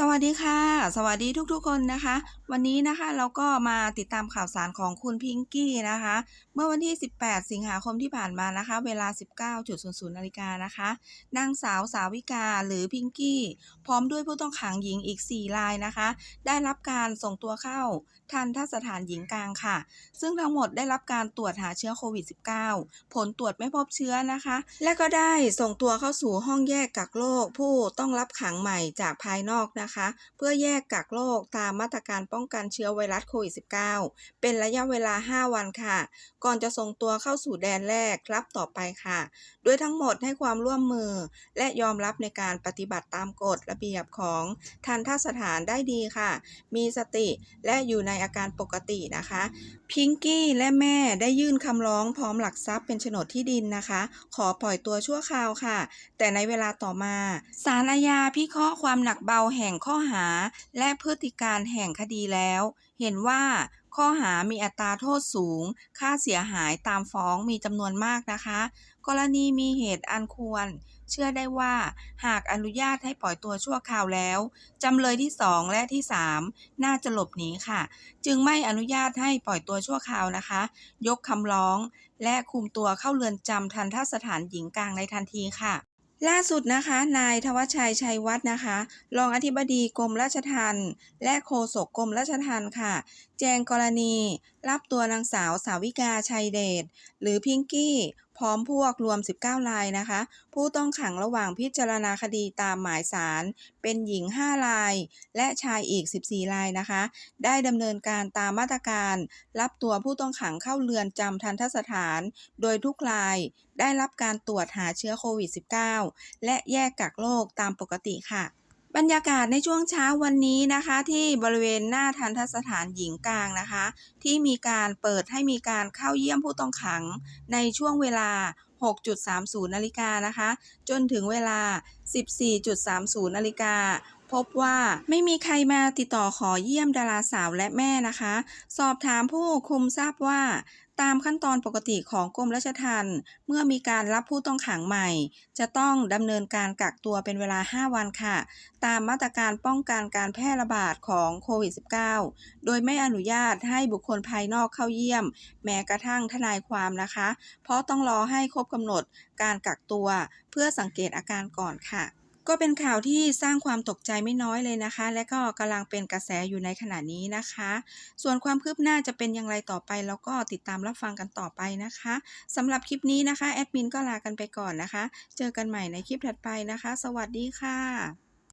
สวัสดีค่ะ สวัสดีทุกๆคนนะคะ วันนี้นะคะเราก็มาติดตามข่าวสารของคุณพิงกี้นะคะ เมื่อวันที่ 18 สิงหาคมที่ผ่านมานะคะ เวลา 19.00นาฬิกานะคะนางสาวสาวิกาหรือพิงกี้ พร้อมด้วยผู้ต้องขังหญิงอีก 4 รายนะคะ ได้รับการส่งตัวเข้าทันทสถานหญิงกลางค่ะ ซึ่งทั้งหมดได้รับการตรวจหาเชื้อโควิด -19 ผลตรวจไม่พบเชื้อนะคะ และก็ได้ส่งตัวเข้าสู่ห้องแยกกักโรคผู้ต้องรับขังใหม่จากภายนอกนะคะเพื่อแยกกักโรคตามมาตรการป้องกันเชื้อไวรัสโควิด -19 เป็นระยะเวลา 5 วันค่ะ ก่อนจะส่งตัวเข้าสู่แดนแรกรับต่อไปค่ะ โดยทั้งหมดให้ความร่วมมือ และยอมรับในการปฏิบัติตามกฎระเบียบของทันทสถานได้ดีค่ะ มีสติและอยู่ในอาการปกตินะคะ พิงกี้และแม่ได้ยื่นคำร้องพร้อมหลักทรัพย์เป็นโฉนดที่ดินนะคะ ขอปล่อยตัวชั่วคราวค่ะ แต่ในเวลาต่อมาศาลอาญาพิเคราะห์ความหนักเบาแห่งข้อหาและพฤติการแห่งคดีแล้ว เห็นว่าข้อหามีอัตราโทษสูง ค่าเสียหายตามฟ้องมีจำนวนมากนะคะ กรณีมีเหตุอันควร เชื่อได้ว่า หากอนุญาตให้ปล่อยตัวชั่วคราวแล้ว จำเลยที่ 2 และที่ 3 น่าจะหลบหนีค่ะ จึงไม่อนุญาตให้ปล่อยตัวชั่วคราวนะคะ ยกคำร้อง และคุมตัวเข้าเรือนจำทันทสถานหญิงกลางในทันทีค่ะ ล่าสุดนะคะ นายทวชชัยชัยวัฒน์นะคะ รองอธิบดีกรมราชทัณฑ์และโฆษกกรมราชทัณฑ์ค่ะ แจ้งกรณี รับตัวนางสาวสาวิกาชัยเดชหรือพิงกี้ พร้อมพวกรวม 19 รายนะคะ ผู้ต้องขังระหว่างพิจารณาคดีตามหมายสารเป็นหญิง 5 ราย และชายอีก 14 รายนะคะ ได้ดำเนินการตามมาตรการ รับตัวผู้ต้องขังเข้าเรือนจำทันทสถาน โดยทุกรายได้รับการตรวจหาเชื้อโควิด -19 และแยกกักโรคตามปกติค่ะ บรรยากาศในช่วงเช้าวันนี้นะคะที่บริเวณหน้าทันทสถานหญิงกลางนะคะ ที่มีการเปิดให้มีการเข้าเยี่ยมผู้ต้องขังในช่วงเวลา 6.30 นาฬิกานะคะ จนถึงเวลา 14.30 นาฬิกา พบว่าไม่มีใครมาติดต่อขอเยี่ยมดาราสาวและแม่นะคะ สอบถามผู้คุมทราบว่าตามขั้นตอนปกติของกรมราชทัณฑ์เมื่อมีการรับผู้ต้องขังใหม่ จะต้องดำเนินการกักตัวเป็นเวลา 5 วันค่ะ ตามมาตรการป้องกันการแพร่ระบาดของโควิด -19 โดยไม่อนุญาตให้บุคคลภายนอกเข้าเยี่ยม แม้กระทั่งทนายความนะคะ เพราะต้องรอให้ครบกำหนดการกักตัวเพื่อสังเกตอาการก่อนค่ะ ก็เป็นข่าวที่สร้างความตกใจไม่น้อยเลยนะคะ และก็กำลังเป็นกระแสอยู่ในขณะนี้นะคะ ส่วนความคืบหน้าจะเป็นอย่างไรต่อไปแล้วก็ติดตามรับฟังกันต่อไปนะคะสำหรับคลิปนี้นะคะแอดมินก็ลากันไปก่อนนะคะ เจอกันใหม่ในคลิปถัดไปนะคะ สวัสดีค่ะ